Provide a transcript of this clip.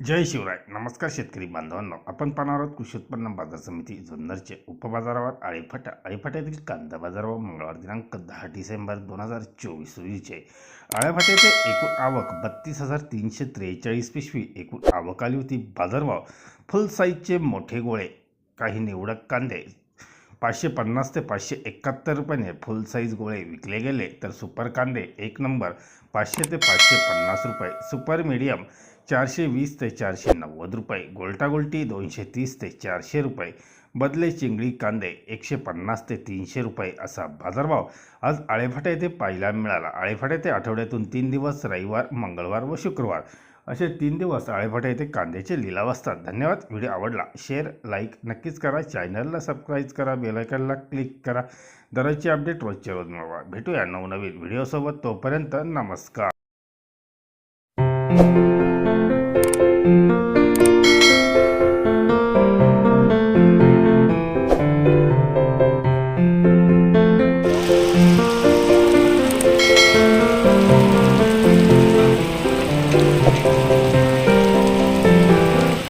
जय शिवराय. नमस्कार शेतकरी बांधवांनो. आपण पाहणार आहोत कृषी उत्पन्न बाजार समिती जुन्नरचे उपबाजारावर आळेफाटा आळेफाट्यातील कांदा बाजारावर मंगळवार दिनांक दहा डिसेंबर दोन हजार चोवीस रोजीचे. आळेफाट्याचे एकूण आवक बत्तीस हजार तीनशे त्रेचाळीस पिशवी. एकूण आवक आली होती बाजारभाव फुल साईजचे मोठे गोळे काही निवडक कांदे. पाचशे पन्नास ते पाचशे एकाहत्तर रुपयाने फुल साईज गोळे विकले गेले तर सुपर कांदे एक नंबर पाचशे ते पाचशे पन्नास रुपये. सुपर मीडियम चारशे वीस ते चारशे नव्वद रुपये गोल्टा गोल्टी दोनशे तीस ते चारशे रुपये बदले चिंगळी कांदे एकशे पन्नास ते तीनशे रुपये असा बाजारभाव आज आळेफाटा येथे पाहायला मिळाला. आळेफाटा येथे आठवड्यातून तीन दिवस रविवार मंगळवार व शुक्रवार असे तीन दिवस आळेफाटा येथे कांद्याचे लिलाव असतात. धन्यवाद. व्हिडिओ आवडला शेअर लाईक नक्कीच करा. चॅनलला सबस्क्राईब करा बेलायकनला क्लिक करा. दररोजचे अपडेट रोजच्या रोज मिळवा. भेटूया नवनवीन व्हिडिओसोबत. तोपर्यंत नमस्कार.